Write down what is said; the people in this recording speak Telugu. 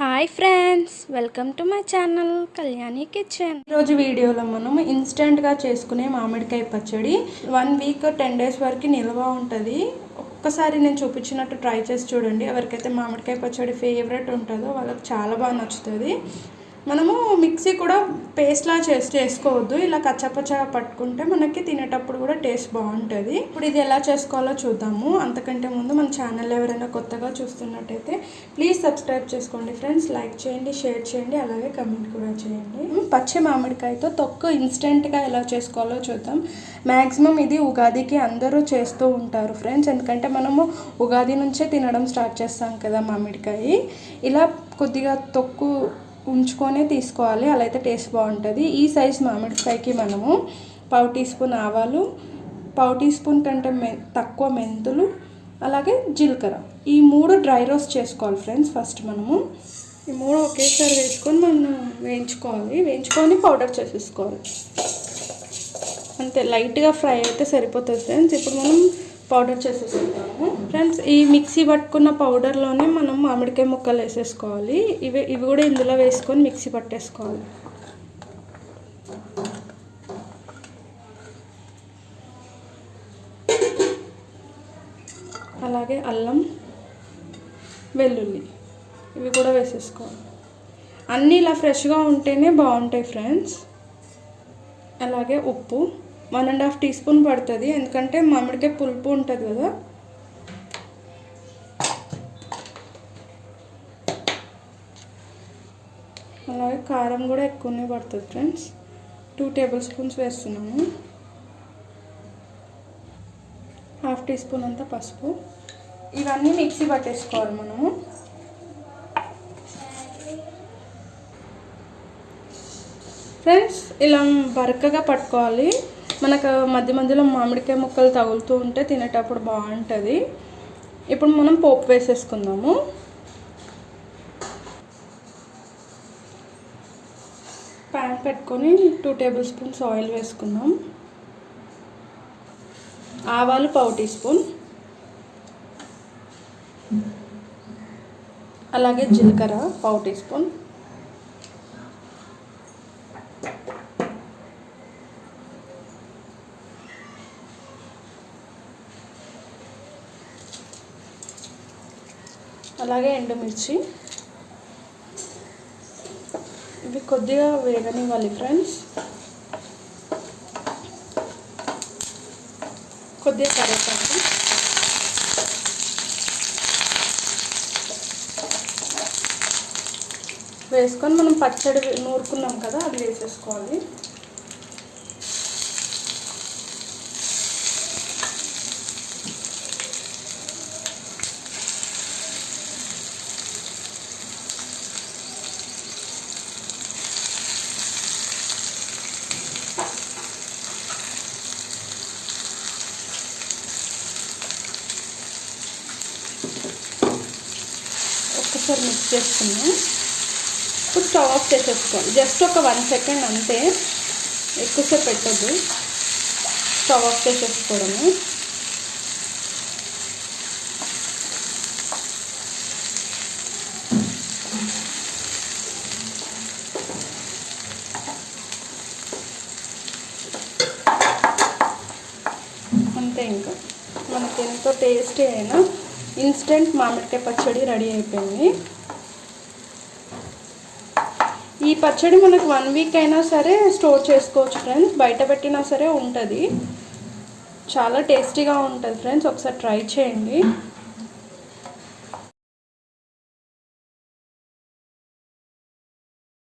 Hi friends welcome to my channel Kalyani kitchen. ఈరోజు వీడియోలో మనం ఇన్స్టెంట్గా చేసుకునే మామిడికాయ పచ్చడి వన్ వీక్ టెన్ డేస్ వరకు నిల్వ ఉంటుంది. ఒక్కసారి నేను చూపించినట్టు ట్రై చేసి చూడండి. ఎవరికైతే మామిడికాయ పచ్చడి ఫేవరెట్ ఉంటుందో వాళ్ళకి చాలా బాగా నచ్చుతుంది. మనము మిక్సీ కూడా పేస్ట్లా చేసి చేసుకోవద్దు. ఇలా కచ్చపచ్చగా పట్టుకుంటే మనకి తినేటప్పుడు కూడా టేస్ట్ బాగుంటుంది. ఇప్పుడు ఇది ఎలా చేసుకోవాలో చూద్దాము. అంతకంటే ముందు మన ఛానల్ ఎవరైనా కొత్తగా చూస్తున్నట్టయితే ప్లీజ్ సబ్స్క్రైబ్ చేసుకోండి ఫ్రెండ్స్ లైక్ చేయండి షేర్ చేయండి అలాగే కమెంట్ కూడా చేయండి. పచ్చి మామిడికాయతో తొక్కు ఇన్స్టెంట్గా ఎలా చేసుకోవాలో చూద్దాం. మ్యాక్సిమం ఇది ఉగాదికి అందరూ చేస్తూ ఉంటారు ఫ్రెండ్స్ ఎందుకంటే మనము ఉగాది నుంచే తినడం స్టార్ట్ చేస్తాం కదా మామిడికాయ. ఇలా కొద్దిగా తొక్కు ఉంచుకొనే తీసుకోవాలి. అలా అయితే టేస్ట్ బాగుంటుంది. ఈ సైజ్ మామిడికాయకి మనము పావు టీ స్పూన్ ఆవాలు పావు టీ స్పూన్ కంటే మె తక్కువ మెంతులు అలాగే జీలకర్ర. ఈ మూడు డ్రై రోస్ట్ చేసుకోవాలి ఫ్రెండ్స్. ఫస్ట్ మనము ఈ మూడు ఒకేసారి వేసుకొని మనం వేయించుకోవాలి. వేయించుకొని పౌడర్ చేసేసుకోవాలి. అంతే. లైట్గా ఫ్రై అయితే సరిపోతుంది ఫ్రెండ్స్. ఇప్పుడు మనం పౌడర్ చేసేసుకుంటాం ఫ్రెండ్స్ ఈ మిక్సీ పట్టుకున్న పౌడర్లోనే మనం మామిడికాయ ముక్కలు వేసేసుకోవాలి. ఇవి ఇవి కూడా ఇందులో వేసుకొని మిక్సీ పట్టేసుకోవాలి. అలాగే అల్లం వెల్లుల్లి ఇవి కూడా వేసేసుకోవాలి. అన్నీ ఇలా ఫ్రెష్గా ఉంటేనే బాగుంటాయి ఫ్రెండ్స్ అలాగే ఉప్పు one and half teaspoon పడుతుంది. ఎందుకంటే మామిడికాయ పులుపు ఉంటుంది కదా. అలాగే కారం కూడా ఎక్కువనే పడుతుంది ఫ్రెండ్స్. టూ టేబుల్ స్పూన్స్ వేస్తున్నాము. హాఫ్ టీ స్పూన్ అంతా పసుపు. ఇవన్నీ మిక్సీ పట్టేసుకోవాలి మనము. ఫ్రెండ్స్ ఇలా బరకగా పట్టుకోవాలి. మనకు మధ్య మధ్యలో మామిడికాయ ముక్కలు తగులుతూ ఉంటే తినేటప్పుడు బాగుంటుంది. ఇప్పుడు మనం పోపు వేసేసుకుందాము. ప్యాన్ పెట్టుకొని టూ టేబుల్ స్పూన్స్ ఆయిల్ వేసుకుందాం ఆవాలు పావు టీ స్పూన్. అలాగే జీలకర్ర పావు టీ స్పూన్. అలాగే ఎండుమిర్చి. ఇవి కొద్దిగా వేగనివ్వాలి ఫ్రెండ్స్ కొద్దిగా కరివేపాకు. వేసుకొని మనం పచ్చడి నూరుకున్నాం కదా అది వేసేసుకోవాలి. ఒక్కసారి మిక్స్ చేసుకున్నాం. ఇప్పుడు స్టవ్ ఆఫ్ చేసేసుకోవాలి జస్ట్ ఒక వన్ సెకండ్ అంతే. ఎక్కువసేపు పెట్టద్దు. స్టవ్ ఆఫ్ చేసేసుకోవడము. అంతే ఇంకా. మనకి ఎంతో టేస్టీ అయినా ఇన్స్టెంట్ మామిడికాయ పచ్చడి రెడీ అయిపోయింది. ఈ పచ్చడి మనకు వన్ వీక్ అయినా సరే స్టోర్ చేసుకోవచ్చు ఫ్రెండ్స్. బయట పెట్టినా సరే ఉంటుంది. చాలా టేస్టీగా ఉంటుంది ఫ్రెండ్స్. ఒకసారి ట్రై చేయండి.